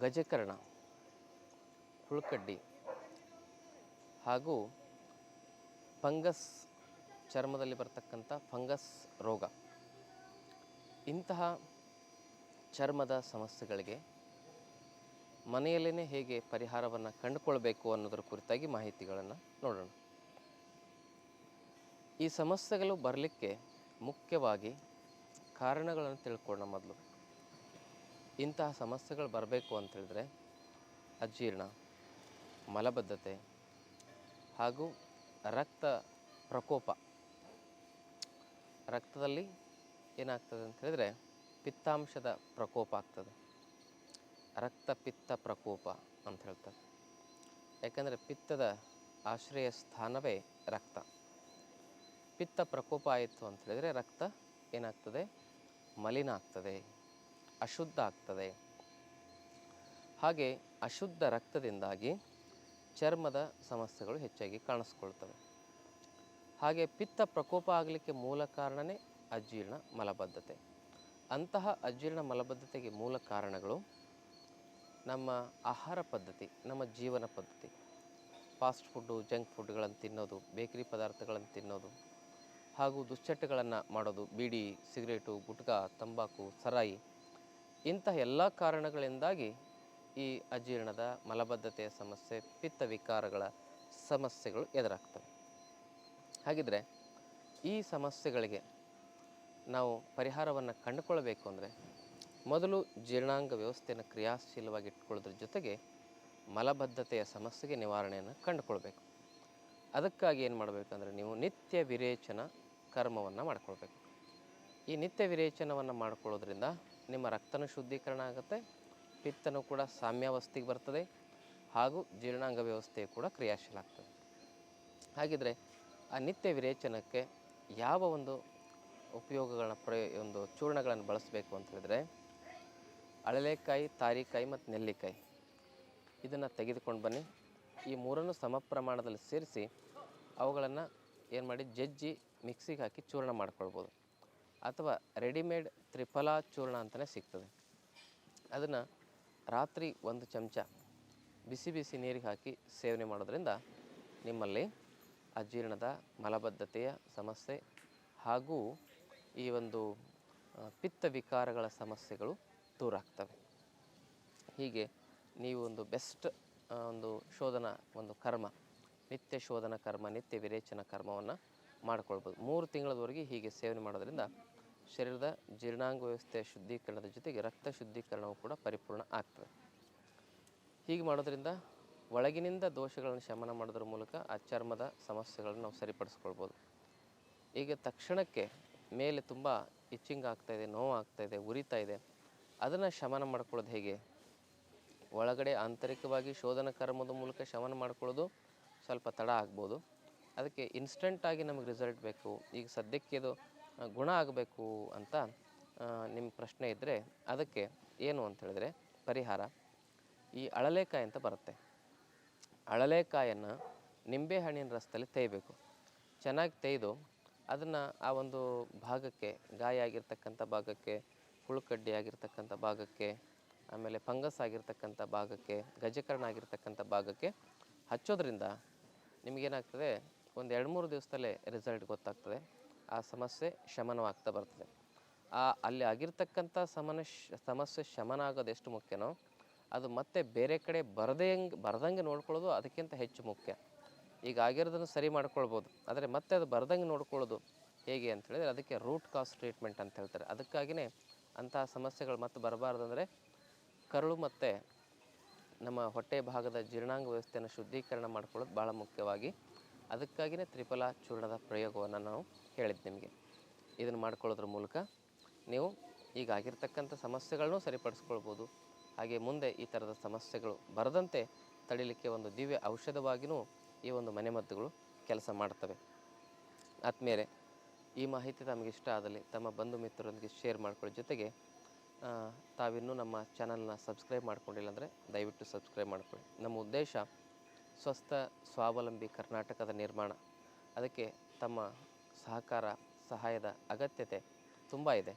ಗಜಕರ್ಣ, ಹುಳುಕಡ್ಡಿ ಹಾಗೂ ಫಂಗಸ್ ಚರ್ಮದಲ್ಲಿ ಬರ್ತಕ್ಕಂಥ ಫಂಗಸ್ ರೋಗ. ಇಂತಹ ಚರ್ಮದ ಸಮಸ್ಯೆಗಳಿಗೆ ಮನೆಯಲ್ಲೇ ಹೇಗೆ ಪರಿಹಾರವನ್ನು ಕಂಡುಕೊಳ್ಬೇಕು ಅನ್ನೋದರ ಕುರಿತಾಗಿ ಮಾಹಿತಿಗಳನ್ನು ನೋಡೋಣ. ಈ ಸಮಸ್ಯೆಗಳು ಬರಲಿಕ್ಕೆ ಮುಖ್ಯವಾಗಿ ಕಾರಣಗಳನ್ನು ತಿಳ್ಕೊಳ್ಳೋಣ ಮೊದಲು. ಇಂತಹ ಸಮಸ್ಯೆಗಳು ಬರಬೇಕು ಅಂತ ಹೇಳಿದ್ರೆ ಅಜೀರ್ಣ, ಮಲಬದ್ಧತೆ ಹಾಗೂ ರಕ್ತ ಪ್ರಕೋಪ. ರಕ್ತದಲ್ಲಿ ಏನಾಗ್ತದೆ ಅಂತ ಹೇಳಿದ್ರೆ ಪಿತ್ತಾಂಶದ ಪ್ರಕೋಪ ಆಗ್ತದೆ. ರಕ್ತ ಪಿತ್ತ ಪ್ರಕೋಪ ಅಂತ ಹೇಳ್ತಾರೆ. ಯಾಕಂದರೆ ಪಿತ್ತದ ಆಶ್ರಯ ಸ್ಥಾನವೇ ರಕ್ತ. ಪಿತ್ತ ಪ್ರಕೋಪ ಆಯಿತು ಅಂತ ಹೇಳಿದರೆ ರಕ್ತ ಏನಾಗ್ತದೆ? ಮಲಿನ ಆಗ್ತದೆ. ಅಶುದ್ಧ ಆಗ್ತದೆ. ಹಾಗೆ ಅಶುದ್ಧ ರಕ್ತದಿಂದಾಗಿ ಚರ್ಮದ ಸಮಸ್ಯೆಗಳು ಹೆಚ್ಚಾಗಿ ಕಾಣಿಸ್ಕೊಳ್ತವೆ. ಹಾಗೆ ಪಿತ್ತ ಪ್ರಕೋಪ ಆಗಲಿಕ್ಕೆ ಮೂಲ ಕಾರಣವೇ ಅಜೀರ್ಣ ಮಲಬದ್ಧತೆ. ಅಂತಹ ಅಜೀರ್ಣ ಮಲಬದ್ಧತೆಗೆ ಮೂಲ ಕಾರಣಗಳು ನಮ್ಮ ಆಹಾರ ಪದ್ಧತಿ, ನಮ್ಮ ಜೀವನ ಪದ್ಧತಿ. ಫಾಸ್ಟ್ ಫುಡ್ಡು, ಜಂಕ್ ಫುಡ್ಗಳನ್ನು ತಿನ್ನೋದು, ಬೇಕರಿ ಪದಾರ್ಥಗಳನ್ನು ತಿನ್ನೋದು, ಹಾಗೂ ದುಶ್ಚಟಗಳನ್ನು ಮಾಡೋದು, ಬೀಡಿ, ಸಿಗರೇಟು, ಗುಟ್ಕಾ, ತಂಬಾಕು, ಸರಾಯಿ ಇಂತಹ ಎಲ್ಲ ಕಾರಣಗಳಿಂದಾಗಿ ಈ ಅಜೀರ್ಣದ ಮಲಬದ್ಧತೆಯ ಸಮಸ್ಯೆ, ಪಿತ್ತ ವಿಕಾರಗಳ ಸಮಸ್ಯೆಗಳು ಎದುರಾಗ್ತವೆ. ಹಾಗಿದ್ರೆ ಈ ಸಮಸ್ಯೆಗಳಿಗೆ ನಾವು ಪರಿಹಾರವನ್ನು ಕಂಡುಕೊಳ್ಬೇಕು ಅಂದರೆ ಮೊದಲು ಜೀರ್ಣಾಂಗ ವ್ಯವಸ್ಥೆಯನ್ನು ಕ್ರಿಯಾಶೀಲವಾಗಿ ಇಟ್ಕೊಳ್ಳೋದ್ರ ಜೊತೆಗೆ ಮಲಬದ್ಧತೆಯ ಸಮಸ್ಯೆಗೆ ನಿವಾರಣೆಯನ್ನು ಕಂಡುಕೊಳ್ಬೇಕು. ಅದಕ್ಕಾಗಿ ಏನು ಮಾಡಬೇಕಂದ್ರೆ ನೀವು ನಿತ್ಯ ವಿರೇಚನ ಕರ್ಮವನ್ನು ಮಾಡ್ಕೊಳ್ಬೇಕು. ಈ ನಿತ್ಯ ವಿರೇಚನವನ್ನು ಮಾಡ್ಕೊಳ್ಳೋದ್ರಿಂದ ನಿಮ್ಮ ರಕ್ತನೂ ಶುದ್ಧೀಕರಣ ಆಗುತ್ತೆ, ಪಿತ್ತನೂ ಕೂಡ ಸಾಮ್ಯಾವಸ್ಥೆಗೆ ಬರ್ತದೆ ಹಾಗೂ ಜೀರ್ಣಾಂಗ ವ್ಯವಸ್ಥೆ ಕೂಡ ಕ್ರಿಯಾಶೀಲ ಆಗ್ತದೆ. ಹಾಗಿದ್ರೆ ಆ ನಿತ್ಯ ವಿರೇಚನಕ್ಕೆ ಯಾವ ಒಂದು ಉಪಯೋಗಗಳನ್ನ ಪ್ರಯೋ, ಒಂದು ಚೂರ್ಣಗಳನ್ನು ಬಳಸಬೇಕು ಅಂತ ಹೇಳಿದ್ರೆ ಅಳಲೆಕಾಯಿ, ತಾರಿಕಾಯಿ ಮತ್ತು ನೆಲ್ಲಿಕಾಯಿ. ಇದನ್ನು ತೆಗೆದುಕೊಂಡು ಬನ್ನಿ. ಈ ಮೂರನ್ನು ಸಮ ಪ್ರಮಾಣದಲ್ಲಿ ಸೇರಿಸಿ ಅವುಗಳನ್ನು ಏನು ಮಾಡಿ ಜಜ್ಜಿ ಮಿಕ್ಸಿಗೆ ಹಾಕಿ ಚೂರ್ಣ ಮಾಡ್ಕೊಳ್ಬೋದು. ಅಥವಾ ರೆಡಿಮೇಡ್ ತ್ರಿಫಲಾ ಚೂರ್ಣ ಅಂತಲೇ ಸಿಗ್ತದೆ. ಅದನ್ನು ರಾತ್ರಿ ಒಂದು ಚಮಚ ಬಿಸಿ ಬಿಸಿ ನೀರಿಗೆ ಹಾಕಿ ಸೇವನೆ ಮಾಡೋದ್ರಿಂದ ನಿಮ್ಮಲ್ಲಿ ಅಜೀರ್ಣದ ಮಲಬದ್ಧತೆಯ ಸಮಸ್ಯೆ ಹಾಗೂ ಈ ಒಂದು ಪಿತ್ತ ವಿಕಾರಗಳ ಸಮಸ್ಯೆಗಳು ದೂರ ಆಗ್ತವೆ. ಹೀಗೆ ನೀವು ಒಂದು ಬೆಸ್ಟ್ ಒಂದು ಶೋಧನ, ಒಂದು ಕರ್ಮ, ನಿತ್ಯ ಶೋಧನ ಕರ್ಮ, ನಿತ್ಯ ವಿರೇಚನ ಕರ್ಮವನ್ನು ಮಾಡ್ಕೊಳ್ಬೋದು. ಮೂರು ತಿಂಗಳವರೆಗೆ ಹೀಗೆ ಸೇವನೆ ಮಾಡೋದ್ರಿಂದ ಶರೀರದ ಜೀರ್ಣಾಂಗ ವ್ಯವಸ್ಥೆಯ ಶುದ್ಧೀಕರಣದ ಜೊತೆಗೆ ರಕ್ತ ಶುದ್ಧೀಕರಣವು ಕೂಡ ಪರಿಪೂರ್ಣ ಆಗ್ತದೆ. ಹೀಗೆ ಮಾಡೋದ್ರಿಂದ ಒಳಗಿನಿಂದ ದೋಷಗಳನ್ನು ಶಮನ ಮಾಡೋದ್ರ ಮೂಲಕ ಆ ಚರ್ಮದ ಸಮಸ್ಯೆಗಳನ್ನು ನಾವು ಸರಿಪಡಿಸ್ಕೊಳ್ಬೋದು. ಈಗ ತಕ್ಷಣಕ್ಕೆ ಮೇಲೆ ತುಂಬ ಇಚ್ಚಿಂಗ್ ಆಗ್ತಾಯಿದೆ ನೋವು ಆಗ್ತಾಯಿದೆ ಉರಿತಾ ಇದೆ, ಅದನ್ನು ಶಮನ ಮಾಡ್ಕೊಳ್ಳೋದು ಹೇಗೆ? ಒಳಗಡೆ ಆಂತರಿಕವಾಗಿ ಶೋಧನ ಕರ್ಮದ ಮೂಲಕ ಶಮನ ಮಾಡ್ಕೊಳ್ಳೋದು ಸ್ವಲ್ಪ ತಡ ಆಗ್ಬೋದು. ಅದಕ್ಕೆ ಇನ್ಸ್ಟೆಂಟಾಗಿ ನಮಗೆ ರಿಸಲ್ಟ್ ಬೇಕು. ಈಗ ಸದ್ಯಕ್ಕೆ ಇದು ಗುಣ ಆಗಬೇಕು ಅಂತ ನಿಮ್ಮ ಪ್ರಶ್ನೆ ಇದ್ದರೆ ಅದಕ್ಕೆ ಏನು ಅಂತ ಹೇಳಿದ್ರೆ ಪರಿಹಾರ. ಈ ಅಳಲೆಕಾಯಿ ಅಂತ ಬರುತ್ತೆ. ಅಳಲೆಕಾಯನ್ನು ನಿಂಬೆಹಣ್ಣಿನ ರಸದಲ್ಲಿ ತೇಯಬೇಕು. ಚೆನ್ನಾಗಿ ತೆಯ್ದು ಅದನ್ನು ಆ ಒಂದು ಭಾಗಕ್ಕೆ, ಗಾಯ ಆಗಿರ್ತಕ್ಕಂಥ ಭಾಗಕ್ಕೆ, ಹುಳುಕಡ್ಡಿ ಆಗಿರ್ತಕ್ಕಂಥ ಭಾಗಕ್ಕೆ, ಆಮೇಲೆ ಫಂಗಸ್ ಆಗಿರ್ತಕ್ಕಂಥ ಭಾಗಕ್ಕೆ, ಗಜಕರಣ ಆಗಿರ್ತಕ್ಕಂಥ ಭಾಗಕ್ಕೆ ಹಚ್ಚೋದ್ರಿಂದ ನಿಮಗೇನಾಗ್ತದೆ, ಒಂದು ಎರಡು ಮೂರು ದಿವಸದಲ್ಲೇ ರಿಸಲ್ಟ್ ಗೊತ್ತಾಗ್ತದೆ. ಆ ಸಮಸ್ಯೆ ಶಮನವಾಗ್ತಾ ಬರ್ತದೆ. ಆ, ಅಲ್ಲಿ ಆಗಿರ್ತಕ್ಕಂಥ ಸಮನ ಸಮಸ್ಯೆ ಶಮನ ಆಗೋದು ಎಷ್ಟು ಮುಖ್ಯನೋ, ಅದು ಮತ್ತೆ ಬೇರೆ ಕಡೆ ಬರದೇ ಬರ್ದಂಗೆ ನೋಡ್ಕೊಳ್ಳೋದು ಅದಕ್ಕಿಂತ ಹೆಚ್ಚು ಮುಖ್ಯ. ಈಗ ಆಗಿರೋದನ್ನು ಸರಿ ಮಾಡ್ಕೊಳ್ಬೋದು, ಆದರೆ ಮತ್ತೆ ಅದು ಬರ್ದಂಗೆ ನೋಡ್ಕೊಳ್ಳೋದು ಹೇಗೆ ಅಂತ ಹೇಳಿದರೆ ಅದಕ್ಕೆ ರೂಟ್ ಕಾಸ್ ಟ್ರೀಟ್ಮೆಂಟ್ ಅಂತ ಹೇಳ್ತಾರೆ. ಅದಕ್ಕಾಗಿಯೇ ಅಂತಹ ಸಮಸ್ಯೆಗಳು ಮತ್ತೆ ಬರಬಾರ್ದಂದ್ರೆ ಕರುಳು ಮತ್ತು ನಮ್ಮ ಹೊಟ್ಟೆ ಭಾಗದ ಜೀರ್ಣಾಂಗ ವ್ಯವಸ್ಥೆಯನ್ನು ಶುದ್ಧೀಕರಣ ಮಾಡ್ಕೊಳ್ಳೋದು ಭಾಳ ಮುಖ್ಯವಾಗಿ ಅದಕ್ಕಾಗಿಯೇ ತ್ರಿಫಲ ಚೂರ್ಣದ ಪ್ರಯೋಗವನ್ನು ನಾವು ಹೇಳಿದ್ದು ನಿಮಗೆ. ಇದನ್ನು ಮಾಡ್ಕೊಳ್ಳೋದ್ರ ಮೂಲಕ ನೀವು ಈಗ ಆಗಿರ್ತಕ್ಕಂಥ ಸಮಸ್ಯೆಗಳನ್ನೂ ಸರಿಪಡಿಸ್ಕೊಳ್ಬೋದು. ಹಾಗೆ ಮುಂದೆ ಈ ಥರದ ಸಮಸ್ಯೆಗಳು ಬರದಂತೆ ತಡಿಲಿಕ್ಕೆ ಒಂದು ದಿವ್ಯ ಔಷಧವಾಗಿಯೂ ಈ ಒಂದು ಮನೆಮದ್ದುಗಳು ಕೆಲಸ ಮಾಡ್ತವೆ. ಆದಮೇಲೆ ಈ ಮಾಹಿತಿ ತಮಗೆ ಇಷ್ಟ ಆದಲ್ಲಿ ತಮ್ಮ ಬಂಧು ಮಿತ್ರರೊಂದಿಗೆ ಶೇರ್ ಮಾಡ್ಕೊಳ್ಳೋ ಜೊತೆಗೆ ತಾವಿನ್ನೂ ನಮ್ಮ ಚಾನಲ್ನ ಸಬ್ಸ್ಕ್ರೈಬ್ ಮಾಡ್ಕೊಂಡಿಲ್ಲ ಅಂದರೆ ದಯವಿಟ್ಟು ಸಬ್ಸ್ಕ್ರೈಬ್ ಮಾಡ್ಕೊಳ್ಳಿ. ನಮ್ಮ ಉದ್ದೇಶ ಸ್ವಸ್ಥ ಸ್ವಾವಲಂಬಿ ಕರ್ನಾಟಕದ ನಿರ್ಮಾಣ. ಅದಕ್ಕೆ ತಮ್ಮ ಸಹಕಾರ, ಸಹಾಯದ ಅಗತ್ಯತೆ ತುಂಬ ಇದೆ.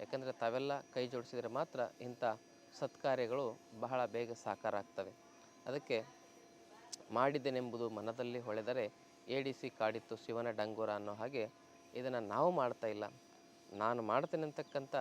ಯಾಕಂದರೆ ತಾವೆಲ್ಲ ಕೈ ಜೋಡಿಸಿದರೆ ಮಾತ್ರ ಇಂಥ ಸತ್ಕಾರ್ಯಗಳು ಬಹಳ ಬೇಗ ಸಾಕಾರ ಆಗ್ತವೆ. ಅದಕ್ಕೆ ಮಾಡಿದ್ದೇನೆಂಬುದು ಮನದಲ್ಲಿ ಹೊಳೆದರೆ ಏಡಿಸಿ ಕಾಡಿತ್ತು ಶಿವನ ಡಂಗೂರ ಅನ್ನೋ ಹಾಗೆ ಇದನ್ನು ನಾವು ಮಾಡ್ತಾ ಇಲ್ಲ. ನಾನು ಮಾಡ್ತೇನೆ ಅಂತಕ್ಕಂಥ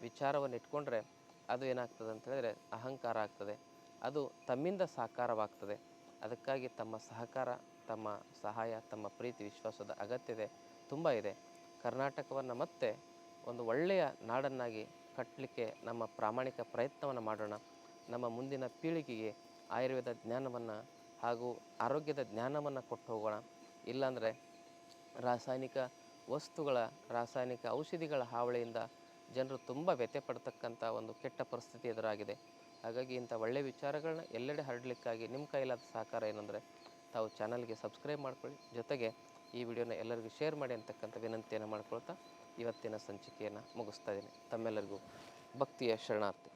ವಿಚಾರವನ್ನು ಇಟ್ಕೊಂಡ್ರೆ ಅದು ಏನಾಗ್ತದೆ ಅಂತ ಹೇಳಿದರೆ ಅಹಂಕಾರ ಆಗ್ತದೆ. ಅದು ತಮ್ಮಿಂದ ಸಾಕಾರವಾಗ್ತದೆ. ಅದಕ್ಕಾಗಿ ತಮ್ಮ ಸಹಕಾರ, ತಮ್ಮ ಸಹಾಯ, ತಮ್ಮ ಪ್ರೀತಿ, ವಿಶ್ವಾಸದ ಅಗತ್ಯತೆ ತುಂಬ ಇದೆ. ಕರ್ನಾಟಕವನ್ನು ಮತ್ತೆ ಒಂದು ಒಳ್ಳೆಯ ನಾಡನ್ನಾಗಿ ಕಟ್ಟಲಿಕ್ಕೆ ನಮ್ಮ ಪ್ರಾಮಾಣಿಕ ಪ್ರಯತ್ನವನ್ನು ಮಾಡೋಣ. ನಮ್ಮ ಮುಂದಿನ ಪೀಳಿಗೆಗೆ ಆಯುರ್ವೇದ ಜ್ಞಾನವನ್ನು ಹಾಗೂ ಆರೋಗ್ಯದ ಜ್ಞಾನವನ್ನು ಕೊಟ್ಟು ಹೋಗೋಣ. ಇಲ್ಲಾಂದರೆ ರಾಸಾಯನಿಕ ವಸ್ತುಗಳ, ರಾಸಾಯನಿಕ ಔಷಧಿಗಳ ಹಾವಳಿಯಿಂದ ಜನರು ತುಂಬ ವ್ಯಥೆ ಪಡ್ತಕ್ಕಂಥ ಒಂದು ಕೆಟ್ಟ ಪರಿಸ್ಥಿತಿ ಎದುರಾಗಿದೆ. ಹಾಗಾಗಿ ಇಂಥ ಒಳ್ಳೆಯ ವಿಚಾರಗಳನ್ನ ಎಲ್ಲೆಡೆ ಹರಡಲಿಕ್ಕಾಗಿ ನಿಮ್ಮ ಕೈಲಾದ ಸಹಕಾರ ಏನಂದರೆ ತಾವು ಚಾನಲ್ಗೆ ಸಬ್ಸ್ಕ್ರೈಬ್ ಮಾಡ್ಕೊಳ್ಳಿ. ಜೊತೆಗೆ ಈ ವಿಡಿಯೋನ ಎಲ್ಲರಿಗೂ ಶೇರ್ ಮಾಡಿ ಅಂತಕ್ಕಂಥ ವಿನಂತಿಯನ್ನು ಮಾಡ್ಕೊಳ್ತಾ ಇವತ್ತಿನ ಸಂಚಿಕೆಯನ್ನು ಮುಗಿಸ್ತಾ ಇದ್ದೀನಿ. ತಮ್ಮೆಲ್ಲರಿಗೂ ಭಕ್ತಿಯ ಶರಣಾರ್ಥಿ.